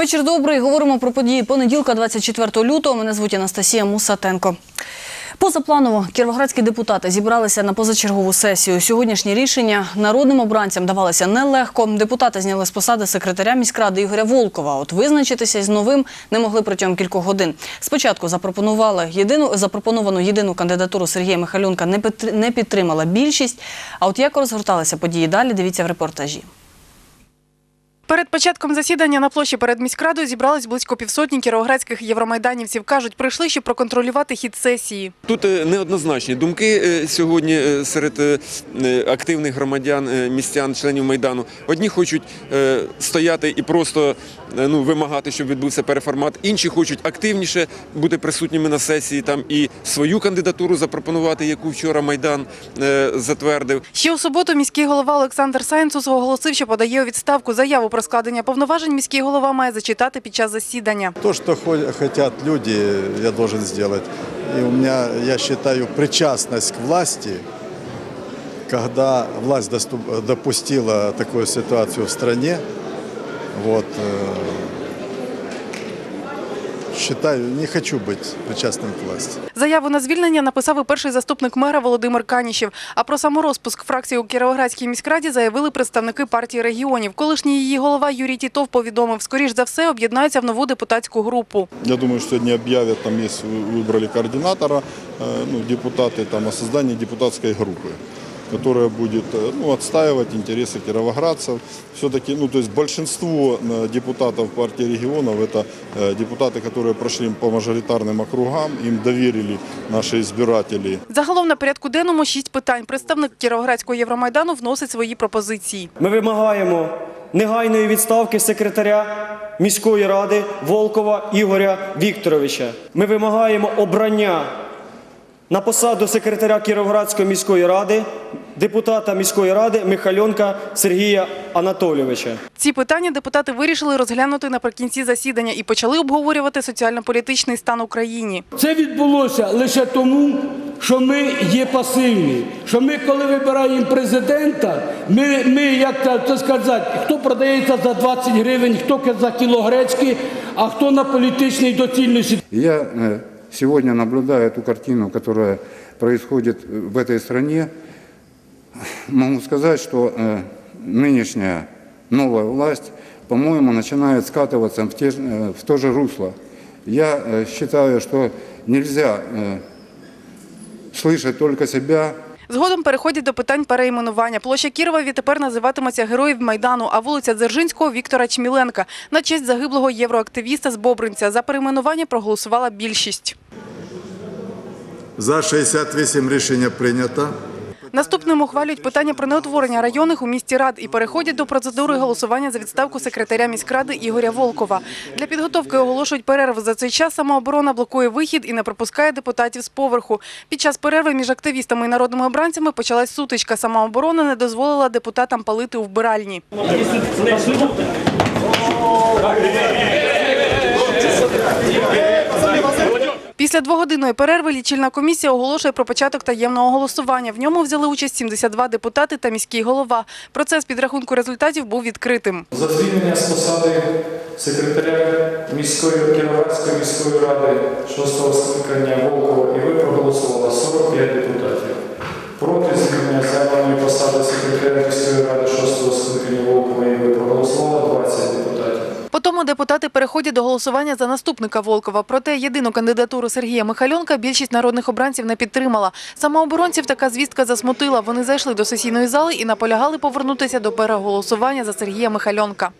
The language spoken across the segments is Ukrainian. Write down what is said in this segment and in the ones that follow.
Вечір добрий. Говоримо про події понеділка, 24 лютого. Мене звуть Анастасія Мусатенко. Позапланово кіровоградські депутати зібралися на позачергову сесію. Сьогоднішні рішення народним обранцям давалися нелегко. Депутати зняли з посади секретаря міськради Ігоря Волкова. От визначитися із новим не могли протягом кількох годин. Спочатку запропонували єдину запропоновану єдину кандидатуру Сергія Михайлюнка не підтримала більшість. А от як розгорталися події далі, дивіться в репортажі. Перед початком засідання на площі перед міськрадою зібрались близько півсотні кіровоградських євромайданівців. Кажуть, прийшли, щоб проконтролювати хід сесії. Тут е, неоднозначні думки е, сьогодні е, серед активних громадян, містян, членів майдану. Одні хочуть стояти і просто ну, вимагати, щоб відбувся переформат. Інші хочуть активніше бути присутніми на сесії там і свою кандидатуру запропонувати, яку вчора майдан затвердив. Ще у суботу міський голова Олександр Сайнцус оголосив, що подає у відставку заяву про складення повноважень. Міський голова має зачитати під час засідання. То, що хочуть люди, я должен зробити. І у мене, я вважаю, причасність к власти, коли власть допустила таку ситуацію в країні, э, считаю, не хочу быть причастным к власти. Заяву на звільнення написав і перший заступник мера Володимир Канішів. А про саморозпуск фракції у Кіровоградській міськраді заявили представники партії регіонів. Колишній її голова Юрій Тітов повідомив, скоріш за все об'єднаються в нову депутатську групу. Я думаю, что сегодня объявят, там есть, выбрали координатора, э, ну, депутаты, там, о создании депутатской группы, которая будет э, ну, отстаивать интересы кировоградцев. Все-таки, ну, то есть большинство э, депутатов партии регионов это э, депутаты, которые прошли по мажоритарным округам, им доверили наши избиратели. Загалом на порядку денному шість питань. Представник Кіровоградського Євромайдану вносить свої пропозиції. Ми вимагаємо негайної відставки секретаря міської ради Волкова Ігоря Вікторовича. Ми вимагаємо обрання на посаду секретаря Кіровоградської міської ради, депутата міської ради Михальонка Сергія Анатолійовича. Ці питання депутати вирішили розглянути наприкінці засідання і почали обговорювати соціально-політичний стан Україні. Це відбулося лише тому, що ми є пасивні. Що ми, коли вибираємо президента, ми, ми як то, то сказати, хто продається за 20 гривень, хто за кіло гречки, а хто на політичній доцільності. Я э, сегодня наблюдаю эту картину, которая происходит в этой стране. Могу сказать, что э, нынешняя новая власть, по-моему, начинает скатываться в, те, же- э, в то же русло. Я э, считаю, что нельзя э, слышать только себя, Згодом переходять до питань перейменування. Площа Кірова відтепер називатиметься Героїв Майдану, а вулиця Дзержинського Віктора Чміленка на честь загиблого євроактивіста з Бобринця. За перейменування проголосувала більшість. За 68 рішення прийнято. Наступним ухвалюють питання про неутворення районних у місті рад і переходять до процедури голосування за відставку секретаря міськради Ігоря Волкова. Для підготовки оголошують перерву. За цей час самооборона блокує вихід і не пропускає депутатів з поверху. Під час перерви між активістами і народними обранцями почалась сутичка. Самооборона не дозволила депутатам палити у вбиральні. Після двогодинної перерви лічильна комісія оголошує про початок таємного голосування. В ньому взяли участь 72 депутати та міський голова. Процес підрахунку результатів був відкритим. За звільнення з посади секретаря міської Кіровоградської міської ради 6 скликання Волкова і ви проголосувало 45 депутатів. Проти звільнення займаної посади секретаря переходять до голосування за наступника Волкова. Проте єдину кандидатуру Сергія Михальонка більшість народних обранців не підтримала. Самооборонців така звістка засмутила. Вони зайшли до сесійної зали і наполягали повернутися до переголосування за Сергія Михальонка.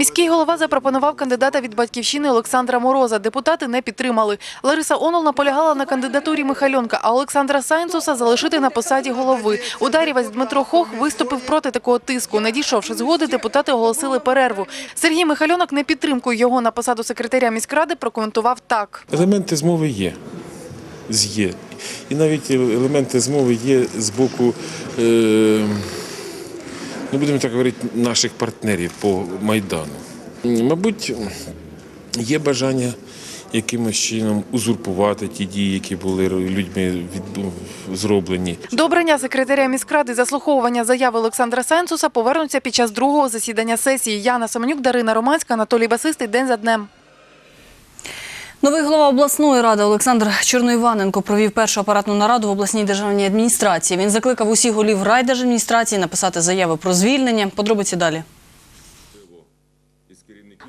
Міський голова запропонував кандидата від батьківщини Олександра Мороза. Депутати не підтримали. Лариса Онол наполягала на кандидатурі Михальонка, а Олександра Сайнцуса залишити на посаді голови. Ударівець Дмитро Хох виступив проти такого тиску. Не дійшовши згоди, депутати оголосили перерву. Сергій Михальонок не підтримку його на посаду секретаря міськради прокоментував так. Елементи змови є. Є. І навіть елементи змови є з боку, е, ну будемо так говорити, наших партнерів по Майдану. Мабуть, є бажання якимось чином узурпувати ті дії, які були людьми від, зроблені. До обрання секретаря міськради заслуховування заяви Олександра Сенсуса повернуться під час другого засідання сесії. Яна Семенюк, Дарина Романська, Анатолій Басистий. День за днем. Новий голова обласної ради Олександр Чорноїваненко провів першу апаратну нараду в обласній державній адміністрації. Він закликав усіх голів райдержадміністрації написати заяви про звільнення. Подробиці далі.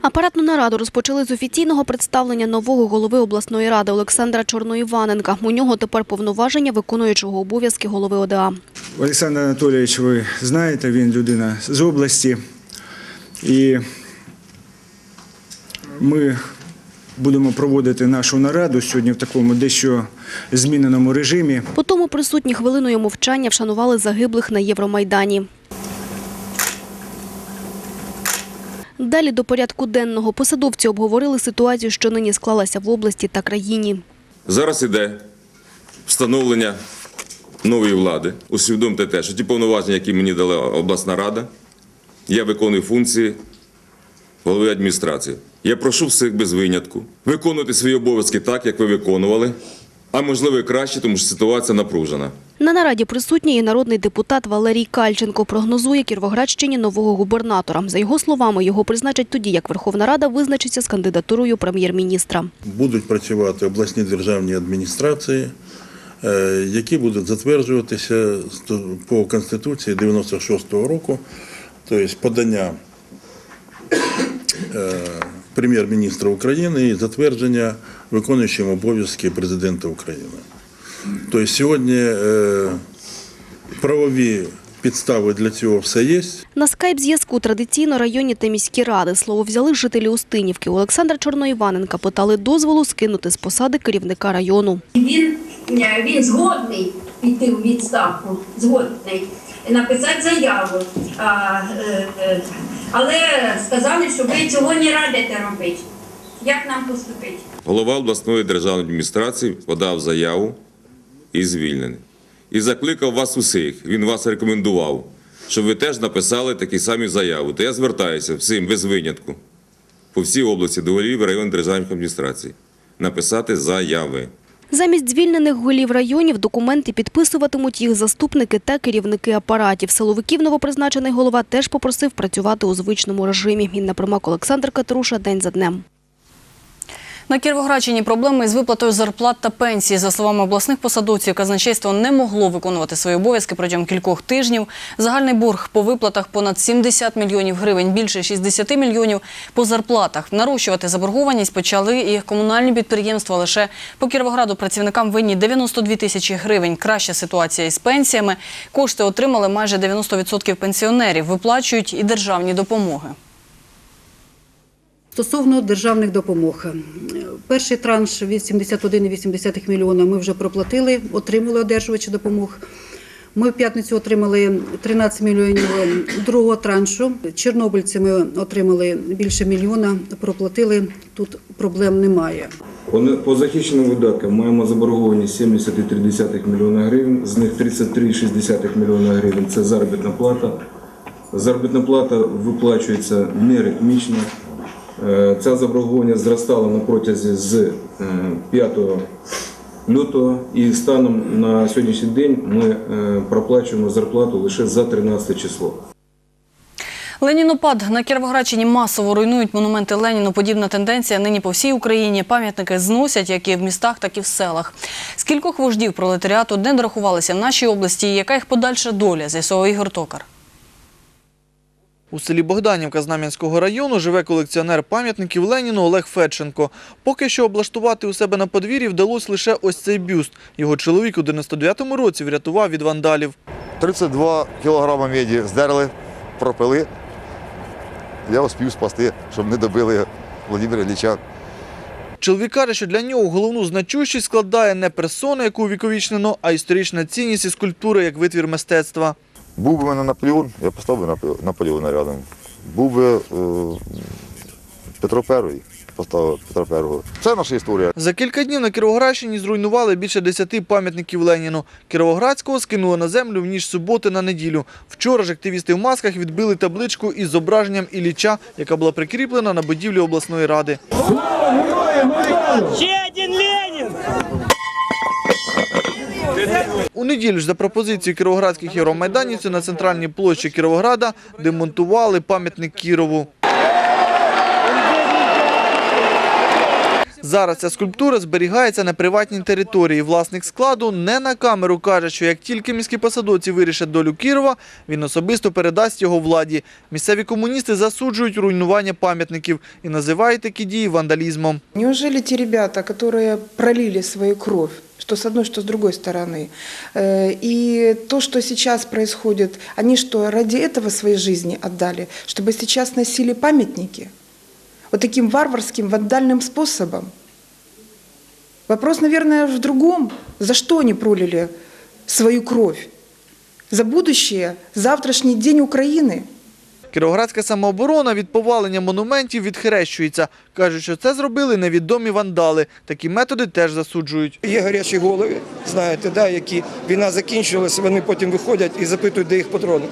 Апаратну нараду розпочали з офіційного представлення нового голови обласної ради Олександра Чорноїваненка. У нього тепер повноваження виконуючого обов'язки голови ОДА. Олександр Анатолійович, ви знаєте, він людина з області. І ми будемо проводити нашу нараду сьогодні в такому дещо зміненому режимі. По тому присутні хвилиною мовчання вшанували загиблих на Євромайдані. Далі до порядку денного посадовці обговорили ситуацію, що нині склалася в області та країні. Зараз іде встановлення нової влади. Усвідомте те, що ті повноваження, які мені дала обласна рада, я виконую функції голови адміністрації. Я прошу всіх без винятку виконувати свої обов'язки так, як ви виконували, а можливо і краще, тому що ситуація напружена. На нараді присутній і народний депутат Валерій Кальченко прогнозує Кіровоградщині нового губернатора. За його словами, його призначать тоді, як Верховна Рада визначиться з кандидатурою прем'єр-міністра. Будуть працювати обласні державні адміністрації, е, які будуть затверджуватися по Конституції 96-го року, тобто подання прем'єр-міністра України і затвердження виконуючим обов'язки президента України. Тобто сьогодні е, правові підстави для цього все є. На скайп-зв'язку традиційно районні та міські ради слово взяли жителі Устинівки. Олександра Чорноїваненка питали дозволу скинути з посади керівника району. Він, е, він згодний піти у відставку, згодний написати заяву. А, е, е, але сказали, що ви цього не радите робити. Як нам поступити? Голова обласної державної адміністрації подав заяву і звільнений. І закликав вас усіх, він вас рекомендував, щоб ви теж написали такі самі заяви. То я звертаюся всім без винятку по всій області до голів районних державних адміністрацій написати заяви. Замість звільнених голів районів документи підписуватимуть їх заступники та керівники апаратів. Силовиків новопризначений голова теж попросив працювати у звичному режимі. Інна Примак, Олександр Катруша. День за днем. На Кіровоградщині проблеми із виплатою зарплат та пенсії. За словами обласних посадовців, казначейство не могло виконувати свої обов'язки протягом кількох тижнів. Загальний борг по виплатах понад 70 мільйонів гривень, більше 60 мільйонів по зарплатах. Нарощувати заборгованість почали і комунальні підприємства. Лише по Кіровограду працівникам винні 92 тисячі гривень. Краща ситуація із пенсіями. Кошти отримали майже 90% пенсіонерів. Виплачують і державні допомоги. Стосовно державних допомог, перший транш від 71,8 мільйона ми вже проплатили, отримали одержувачі допомог. Ми в п'ятницю отримали 13 мільйонів другого траншу. Чорнобильці ми отримали більше мільйона, проплатили. Тут проблем немає. По- захищеним видаткам маємо заборгованість 70,3 мільйона гривень, з них 33,6 мільйона гривень це заробітна плата. Заробітна плата виплачується неритмічно. Е, Ця заборгованість зростала на протязі з е, 5 лютого і станом на сьогоднішній день ми е, проплачуємо зарплату лише за 13 число. Ленінопад на Кіровоградщині масово руйнують монументи Леніну. Подібна тенденція нині по всій Україні. Пам'ятники зносять як і в містах, так і в селах. Скількох вождів пролетаріату не дорахувалися в нашій області і яка їх подальша доля, з'ясовував Ігор Токар. У селі Богданівка Знам'янського району живе колекціонер пам'ятників Леніну Олег Федченко. Поки що облаштувати у себе на подвір'ї вдалося лише ось цей бюст. Його чоловік у 99-му році врятував від вандалів. 32 кілограми меді здерли, пропили. Я успів спасти, щоб не добили Володимира Ілліча. Чоловік каже, що для нього головну значущість складає не персона, яку увіковічнено, а історична цінність і скульптура як витвір мистецтва. Був би в мене Наполеон, я поставив Напе- Наполеона рядом. Був би е, Петро І, поставив Петра І. Це наша історія. За кілька днів на Кіровоградщині зруйнували більше десяти пам'ятників Леніну. Кіровоградського скинули на землю в ніж суботи на неділю. Вчора ж активісти в масках відбили табличку із зображенням Ілліча, яка була прикріплена на будівлі обласної ради. Слава героям! Ще один Ленін! У неділю ж за пропозицією кіровоградських євромайданівців на центральній площі Кіровограда демонтували пам'ятник Кірову. Зараз ця скульптура зберігається на приватній території. Власник складу не на камеру каже, що як тільки міські посадовці вирішать долю Кірова, він особисто передасть його владі. Місцеві комуністи засуджують руйнування пам'ятників і називають такі дії вандалізмом. Неужели те ребята, которые пролили свою кровь, что с одной, что с другой стороны, э, и то, что сейчас происходит, они что, ради этого своей жизни отдали, чтобы сейчас носили памятники? Вот таким варварским, вандальным способом? Вопрос, наверное, в другом. За что они пролили свою кровь? За будущее, завтрашний день Украины? Кіровоградська самооборона від повалення монументів відхрещується. Кажуть, що це зробили невідомі вандали. Такі методи теж засуджують. Є гарячі голови, знаєте, да, які війна закінчилася, вони потім виходять і запитують, де їх патрони.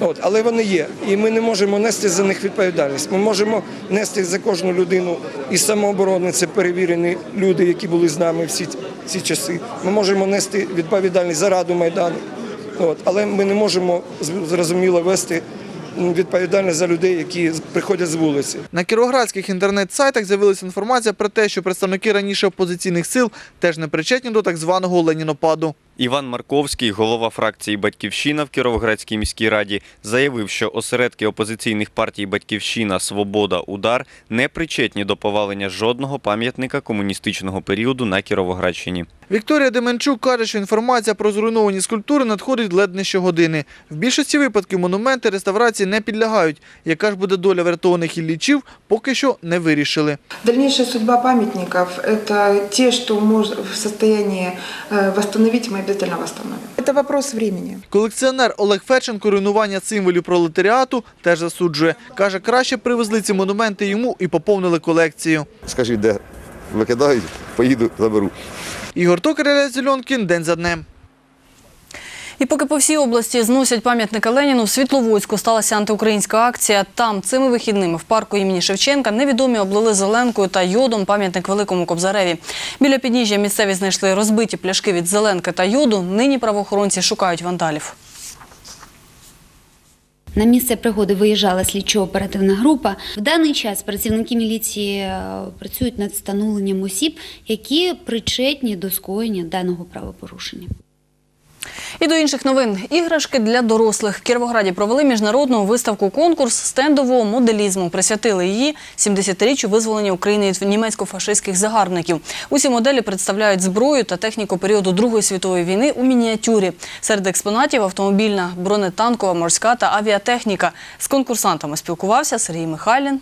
От, але вони є, і ми не можемо нести за них відповідальність. Ми можемо нести за кожну людину із самооборони. Це перевірені люди, які були з нами всі ці часи. Ми можемо нести відповідальність за раду майдану. От, але ми не можемо зрозуміло вести відповідальність за людей, які приходять з вулиці. На кіроградських інтернет-сайтах з'явилася інформація про те, що представники раніше опозиційних сил теж не причетні до так званого ленінопаду. Іван Марковський, голова фракції Батьківщина в Кіровоградській міській раді, заявив, що осередки опозиційних партій Батьківщина, Свобода, Удар не причетні до повалення жодного пам'ятника комуністичного періоду на Кіровоградщині. Вікторія Деменчук каже, що інформація про зруйновані скульптури надходить ледь не щогодини. В більшості випадків монументи реставрації не підлягають. Яка ж буде доля врятованих іллічів, поки що не вирішили. Дальнейшая судьба памятников – это те, что мож- в состоянии э, восстановить, мы обязательно восстановим. Это вопрос времени. Колекціонер Олег Феченко руйнування символів пролетаріату теж засуджує. Каже, краще привезли ці монументи йому і поповнили колекцію. Скажіть, де викидають, поїду, заберу. Ігор Токар, Ілля Зеленкін, день за днем. І поки по всій області зносять пам'ятника Леніну, в Світловодську сталася антиукраїнська акція. Там цими вихідними в парку імені Шевченка невідомі облили зеленкою та йодом пам'ятник Великому Кобзареві. Біля підніжжя місцеві знайшли розбиті пляшки від зеленки та йоду. Нині правоохоронці шукають вандалів. На місце пригоди виїжджала слідчо-оперативна група. В даний час працівники міліції е, працюють над встановленням осіб, які причетні до скоєння даного правопорушення. І до інших новин. Іграшки для дорослих. В Кіровограді провели міжнародну виставку-конкурс стендового моделізму. Присвятили її 70-річчю визволення України від німецько-фашистських загарбників. Усі моделі представляють зброю та техніку періоду Другої світової війни у мініатюрі. Серед експонатів автомобільна, бронетанкова, морська та авіатехніка. З конкурсантами спілкувався Сергій Михайлін.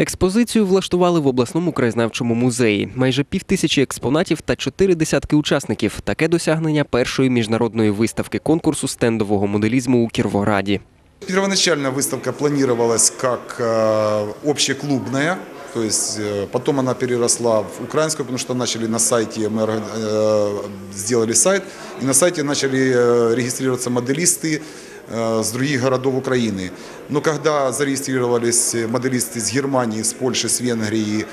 Експозицію влаштували в обласному краєзнавчому музеї. Майже півтисячі експонатів та чотири десятки учасників. Таке досягнення першої міжнародної виставки конкурсу стендового моделізму у Кіровограді. Первоначально выставка планировалась как э, общеклубная, то есть э, потом она переросла в украинскую, потому что начали на сайте, мы орга- э, сделали сайт, и на сайте начали э, регистрироваться моделисты э, с других городов Украины. Но когда зарегистрировались моделисты с Германии, с Польши, с Венгрии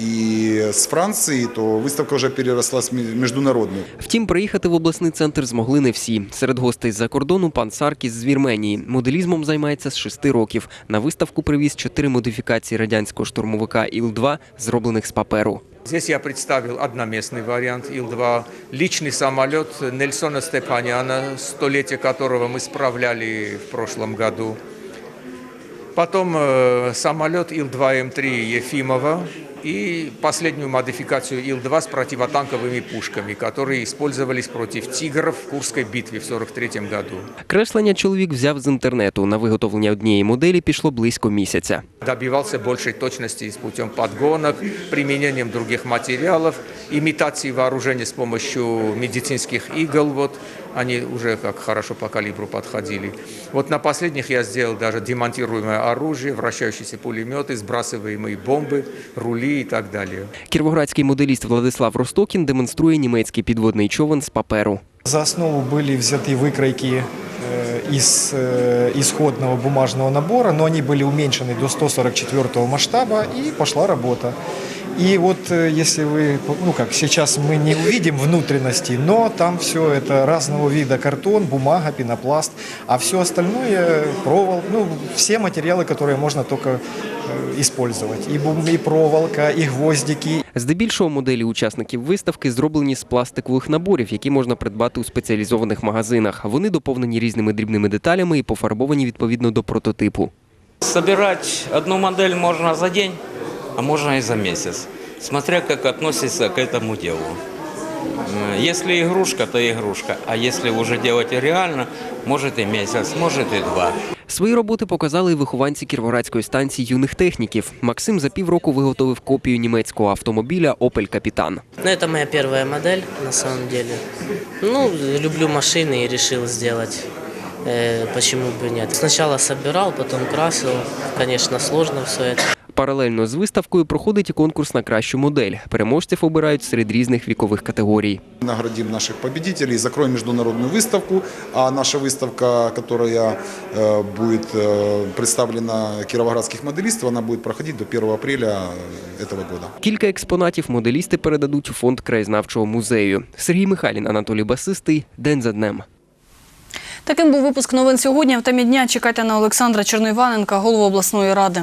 и с Франции, то выставка уже переросла в ме- международную. Втім, приїхати в обласний центр змогли не всі. Серед гостей з-за кордону пан Саркіс з Вірменії. Моделізмом займається з шести років. На виставку привіз чотири модифікації радянського штурмовика Іл-2, зроблених з паперу. Здесь я представил одноместный вариант Ил-2, личный самолет Нельсона Степаняна, столетие которого мы справляли в прошлом году. Потом э, самолет Ил-2М3 Ефимова и последнюю модификацию Ил-2 с противотанковыми пушками, которые использовались против «Тигров» в Курской битве в 1943 году. Креслення чоловік взяв з інтернету. На виготовлення однієї моделі пішло близько місяця. Добивался большей точности с путем подгонок, применением других материалов, имитации вооружения с помощью медицинских игл. Вот они уже как хорошо по калибру подходили. Вот на последних я сделал даже демонтируемое оружие, вращающиеся пулеметы, сбрасываемые бомбы, рули и так далее. Кіровоградський моделіст Владислав Ростокін демонструє німецький підводний човен з паперу. За основу были взяты выкройки э, из э, исходного бумажного набора, но они были уменьшены до 144 масштаба, и пошла работа. И вот э, если вы, ну как, сейчас мы не увидим внутренности, но там все это разного вида картон, бумага, пенопласт, а все остальное провол, ну все материалы, которые можно только э, использовать. И, бум- и проволока, и гвоздики, Здебільшого моделі учасників виставки зроблені з пластикових наборів, які можна придбати у спеціалізованих магазинах. Вони доповнені різними дрібними деталями і пофарбовані відповідно до прототипу. Собирать одну модель можно за день, а можно и за месяц, смотря как относится к этому делу. М, Если игрушка, то игрушка, а если уже делать реально, может и месяц, может и два. Свої роботи показали і вихованці Кіровоградської станції юних техніків. Максим за півроку виготовив копію німецького автомобіля Opel Капітан. Ну, это моя первая модель, на самом деле. Ну, люблю машины и решил сделать. Э, почему бы нет? Сначала собирал, потом красил. Конечно, сложно все это. Паралельно з виставкою проходить і конкурс на кращу модель. Переможців обирають серед різних вікових категорій. Наградим наших победителей, закроем международную выставку, а наша выставка, которая э, будет э, представлена кировоградских моделистов, она будет проходить до 1 апреля этого года. Кілька експонатів моделісти передадуть у фонд краєзнавчого музею. Сергій Михайлін, Анатолій Басистий. День за днем. Таким був випуск новин сьогодні. В темі дня чекайте на Олександра Черноїваненка, голову обласної ради.